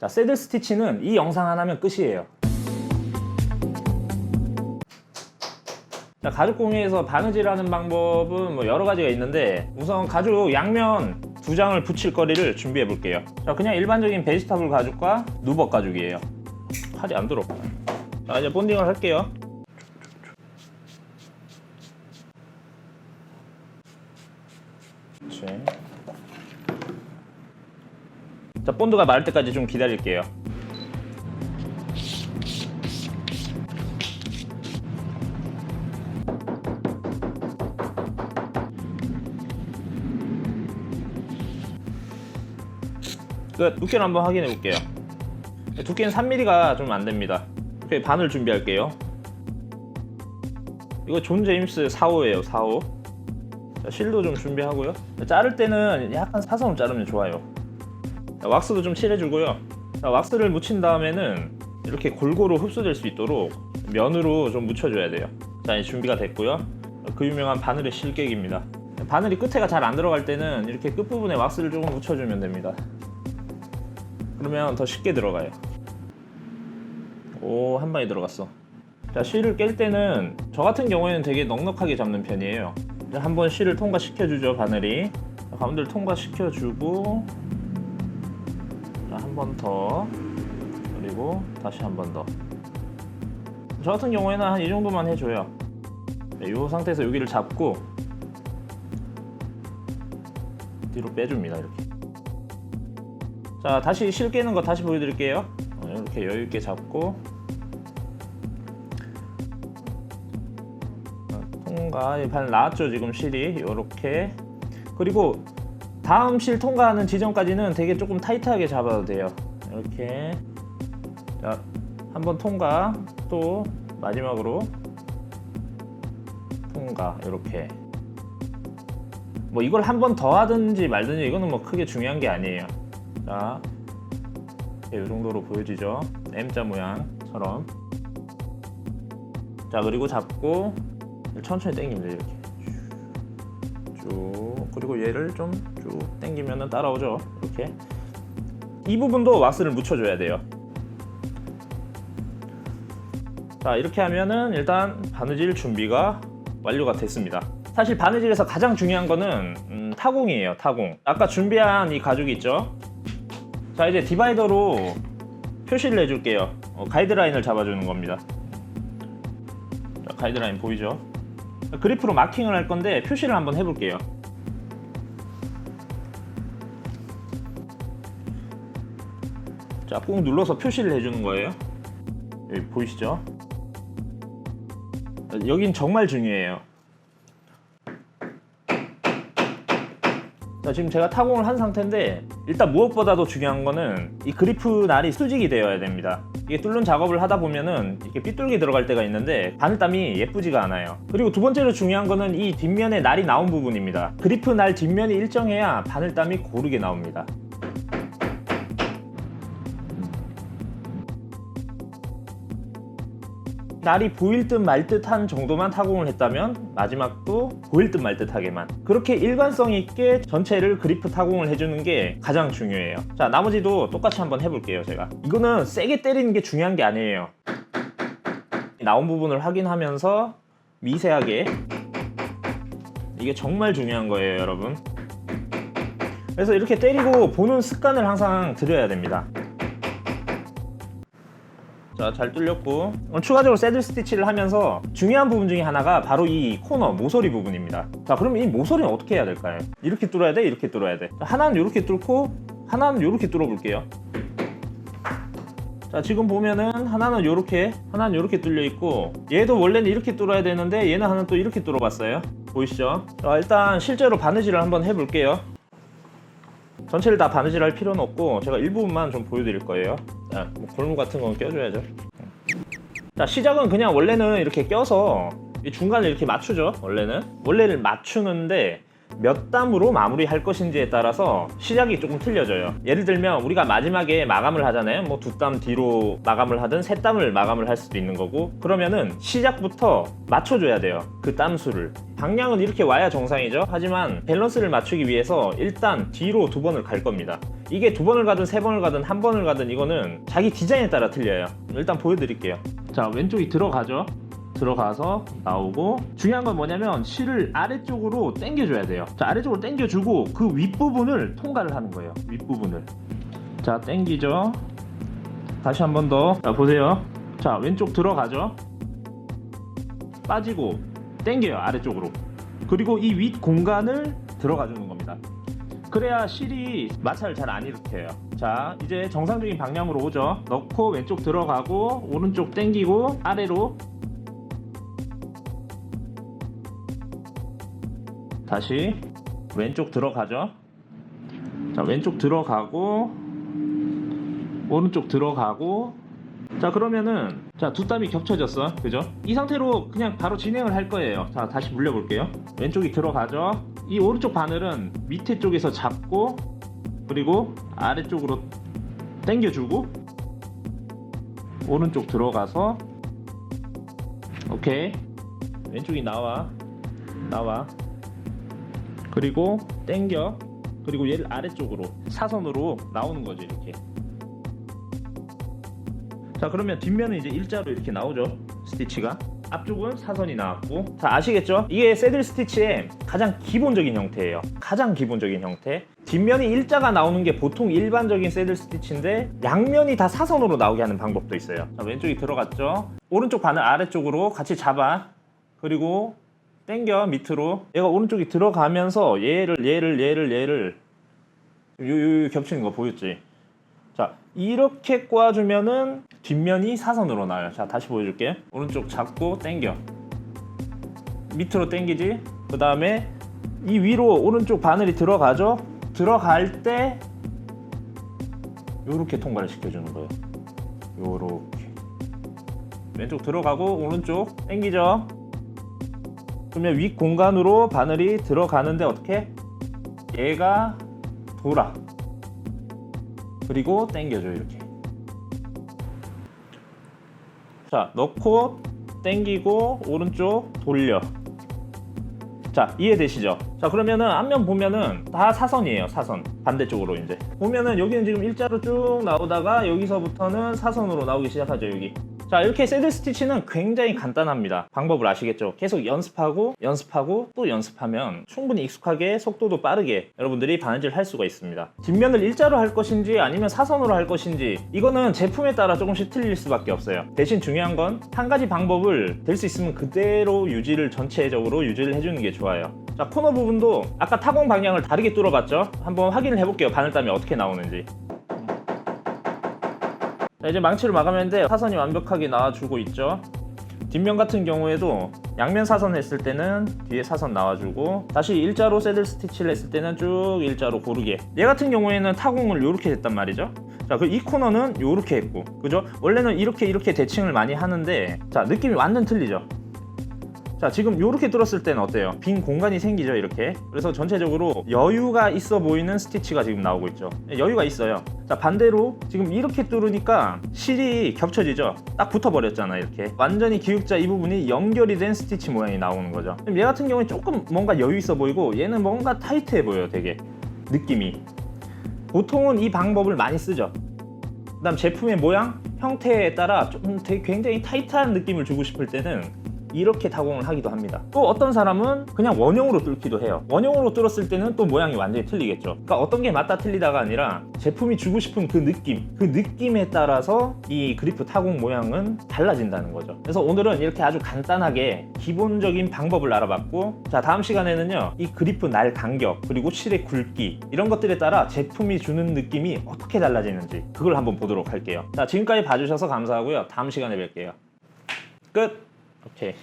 자, 새들 스티치는 이 영상 하나면 끝이에요. 자, 가죽 공예에서 바느질 하는 방법은 뭐 여러 가지가 있는데 우선 가죽 양면 두 장을 붙일 거리를 준비해 볼게요. 자, 그냥 일반적인 베지터블 가죽과 누벅 가죽이에요. 팔이 안 들어. 자, 이제 본딩을 할게요. 그렇지. 자, 본드가 마를 때까지 좀 기다릴게요. 끝. 두께를 한번 확인해 볼게요. 두께는 3mm가 좀 안 됩니다. 이렇게 반을 준비할게요. 이거 존 제임스 4호예요, 4호. 자, 실도 좀 준비하고요. 자를 때는 약간 사선으로 자르면 좋아요. 자, 왁스도 좀 칠해주고요. 자, 왁스를 묻힌 다음에는 이렇게 골고루 흡수될 수 있도록 면으로 좀 묻혀줘야 돼요. 자, 이제 준비가 됐고요. 그 유명한 바늘의 실객입니다. 바늘이 끝에가 잘 안 들어갈 때는 이렇게 끝부분에 왁스를 조금 묻혀주면 됩니다. 그러면 더 쉽게 들어가요. 오, 한 방에 들어갔어. 자, 실을 깰 때는 저 같은 경우에는 되게 넉넉하게 잡는 편이에요. 한번 실을 통과시켜주죠, 바늘이. 자, 가운데를 통과시켜주고, 번 더. 그리고 다시 한 번 더. 저 같은 경우에는 한 이 정도만 해줘요. 네, 이 상태에서 여기를 잡고, 뒤로 빼줍니다, 이렇게. 자, 다시 실 깨는 거 다시 보여드릴게요. 어, 이렇게 여유 있게 잡고 어, 통과 반 나왔죠 지금 실이 이렇게 그리고 다음 실 통과하는 지점까지는 되게 조금 타이트하게 잡아도 돼요. 이렇게 자, 한번 통과 또 마지막으로 통과 이렇게 뭐 이걸 한 번 더 하든지 말든지 이거는 뭐 크게 중요한 게 아니에요. 자, 이 정도로 보여지죠. M자 모양처럼. 자, 그리고 잡고 천천히 돼요. 이렇게 쭉. 그리고 얘를 좀 쭉 당기면 따라오죠. 이렇게. 이 부분도 왁스를 묻혀줘야 돼요. 자, 이렇게 하면은 일단 바느질 준비가 완료가 됐습니다. 사실 바느질에서 가장 중요한 거는 음, 타공이에요. 타공. 아까 준비한 이 가죽이 있죠. 자 이제 디바이더로 표시를 해줄게요 어, 가이드라인을 잡아주는 겁니다 자, 가이드라인 보이죠 자, 그리프로 마킹을 할 건데 표시를 한번 해볼게요 자 꾹 눌러서 표시를 해주는 거예요 여기 보이시죠 자, 여긴 정말 중요해요 자, 지금 제가 타공을 한 상태인데 일단 무엇보다도 중요한 거는 이 그리프 날이 수직이 되어야 됩니다. 이게 뚫는 작업을 하다 보면은 이렇게 삐뚤게 들어갈 때가 있는데 바늘땀이 예쁘지가 않아요. 그리고 두 번째로 중요한 거는 이 뒷면에 날이 나온 부분입니다. 그리프 날 뒷면이 일정해야 바늘땀이 고르게 나옵니다. 날이 보일 듯 말 듯한 정도만 타공을 했다면 마지막도 보일 듯 말 듯하게만. 그렇게 일관성 있게 전체를 그리프 타공을 해주는 게 가장 중요해요. 자 나머지도 똑같이 한번 해볼게요 제가. 이거는 세게 때리는 게 중요한 게 아니에요. 나온 부분을 확인하면서 미세하게. 이게 정말 중요한 거예요 여러분. 그래서 이렇게 때리고 보는 습관을 항상 들여야 됩니다 자, 잘 뚫렸고 어, 추가적으로 새들 스티치를 하면서 중요한 부분 중에 하나가 바로 이 코너 모서리 부분입니다 자 그럼 이 모서리는 어떻게 해야 될까요? 이렇게 뚫어야 돼? 이렇게 뚫어야 돼 자, 하나는 이렇게 뚫고 하나는 이렇게 뚫어 볼게요 자 지금 보면은 하나는 이렇게 하나는 이렇게 뚫려 있고 얘도 원래는 이렇게 뚫어야 되는데 얘는 하나는 또 이렇게 뚫어 봤어요 보이시죠? 자 일단 실제로 바느질을 한번 해볼게요 전체를 다 바느질 할 필요는 없고 제가 일부분만 좀 보여드릴 거예요 자, 뭐 골무 같은 건 껴줘야죠. 자 시작은 그냥 원래는 이렇게 껴서 이 중간에 이렇게 맞추죠 원래는. 원래를 맞추는데 몇 땀으로 마무리할 것인지에 따라서 시작이 조금 틀려져요. 예를 들면 우리가 마지막에 마감을 하잖아요. 뭐두땀 뒤로 마감을 하든 세 땀을 마감을 할 수도 있는 거고 그러면은 시작부터 맞춰줘야 돼요. 그 땀 수를. 방향은 이렇게 와야 정상이죠. 하지만 밸런스를 맞추기 위해서 일단 뒤로 두 번을 갈 겁니다. 이게 두 번을 가든 세 번을 가든 한 번을 가든 이거는 자기 디자인에 따라 틀려요. 일단 보여드릴게요. 자 왼쪽이 들어가죠. 들어가서 나오고 중요한 건 뭐냐면 실을 아래쪽으로 당겨줘야 돼요. 자 아래쪽으로 당겨주고 그 윗부분을 통과를 하는 거예요. 윗부분을. 자 당기죠. 다시 한 번더. 보세요. 자 왼쪽 들어가죠. 빠지고 당겨요 아래쪽으로. 그리고 이 윗 공간을 들어가 주는 겁니다. 그래야 실이 마찰을 잘 안 일으켜요. 자 이제 정상적인 방향으로 오죠. 넣고 왼쪽 들어가고 오른쪽 당기고 아래로 다시 왼쪽 들어가죠. 자, 왼쪽 들어가고 오른쪽 들어가고 자, 그러면은 자, 두 땀이 겹쳐졌어. 그죠? 이 상태로 그냥 바로 진행을 할 거예요. 자, 다시 물려 볼게요. 왼쪽이 들어가죠. 이 오른쪽 바늘은 밑에 쪽에서 잡고 그리고 아래쪽으로 당겨 주고 오른쪽 들어가서 오케이. 왼쪽이 나와. 나와. 그리고 땡겨. 그리고 얘를 아래쪽으로 사선으로 나오는 거죠 이렇게. 자 그러면 뒷면은 이제 일자로 이렇게 나오죠 스티치가. 앞쪽은 사선이 나왔고. 자 아시겠죠? 이게 새들 스티치의 가장 기본적인 형태예요. 가장 기본적인 형태. 뒷면이 일자가 나오는 게 보통 일반적인 새들 스티치인데 양면이 다 사선으로 나오게 하는 방법도 있어요. 자 왼쪽이 들어갔죠? 오른쪽 바늘 아래쪽으로 같이 잡아. 그리고 당겨 밑으로 얘가 오른쪽이 들어가면서 얘를 얘를 얘를 얘를 요, 요 겹치는 거 보였지? 자 이렇게 꽈주면은 뒷면이 사선으로 나와요. 자 다시 보여줄게. 오른쪽 잡고 당겨 밑으로 당기지. 그 다음에 이 위로 오른쪽 바늘이 들어가죠. 들어갈 때 요렇게 통과를 시켜주는 거예요. 요렇게 왼쪽 들어가고 오른쪽 당기죠. 그러면 윗 공간으로 바늘이 들어가는데 어떻게? 얘가 돌아. 그리고 당겨줘 이렇게. 자 넣고 당기고 오른쪽 돌려. 자 이해되시죠? 자 그러면은 앞면 보면은 다 사선이에요 사선 반대쪽으로 이제 보면은 여기는 지금 일자로 쭉 나오다가 여기서부터는 사선으로 나오기 시작하죠 여기 자 이렇게 새들 스티치는 굉장히 간단합니다. 방법을 아시겠죠? 계속 연습하고 연습하고 또 연습하면 충분히 익숙하게 속도도 빠르게 여러분들이 바느질 할 수가 있습니다. 뒷면을 일자로 할 것인지 아니면 사선으로 할 것인지 이거는 제품에 따라 조금씩 틀릴 수밖에 없어요. 대신 중요한 건 한 가지 방법을 될 수 있으면 그대로 유지를 전체적으로 유지를 해주는 게 좋아요. 자 코너 부분도 아까 타공 방향을 다르게 뚫어봤죠? 한번 확인을 해볼게요. 바늘땀이 어떻게 나오는지 자, 이제 망치로 마감했는데 사선이 완벽하게 나와주고 있죠. 뒷면 같은 경우에도 양면 사선 했을 때는 뒤에 사선 나와주고 다시 일자로 새들 스티치를 했을 때는 쭉 일자로 고르게 얘 같은 경우에는 타공을 이렇게 했단 말이죠. 자, 그 이 코너는 이렇게 했고, 그죠? 원래는 이렇게 이렇게 대칭을 많이 하는데, 자 느낌이 완전 틀리죠. 자 지금 이렇게 뚫었을 때는 어때요? 빈 공간이 생기죠 이렇게? 그래서 전체적으로 여유가 있어 보이는 스티치가 지금 나오고 있죠. 여유가 있어요. 자 반대로 지금 이렇게 뚫으니까 실이 겹쳐지죠? 딱 붙어버렸잖아 이렇게. 완전히 기역자 이 부분이 연결이 된 스티치 모양이 나오는 거죠. 얘 같은 경우에 조금 뭔가 여유 있어 보이고 얘는 뭔가 타이트해 보여요 되게. 느낌이. 보통은 이 방법을 많이 쓰죠. 그 다음 제품의 모양, 형태에 따라 좀 되게 굉장히 타이트한 느낌을 주고 싶을 때는 이렇게 타공을 하기도 합니다. 또 어떤 사람은 그냥 원형으로 뚫기도 해요. 원형으로 뚫었을 때는 또 모양이 완전히 틀리겠죠. 그러니까 어떤 게 맞다 틀리다가 아니라 제품이 주고 싶은 그 느낌, 그 느낌에 따라서 이 그리프 타공 모양은 달라진다는 거죠. 그래서 오늘은 이렇게 아주 간단하게 기본적인 방법을 알아봤고, 자 다음 시간에는요 이 그리프 날 간격 그리고 실의 굵기 이런 것들에 따라 제품이 주는 느낌이 어떻게 달라지는지 그걸 한번 보도록 할게요. 자 지금까지 봐주셔서 감사하고요. 다음 시간에 뵐게요. 끝. 오케이.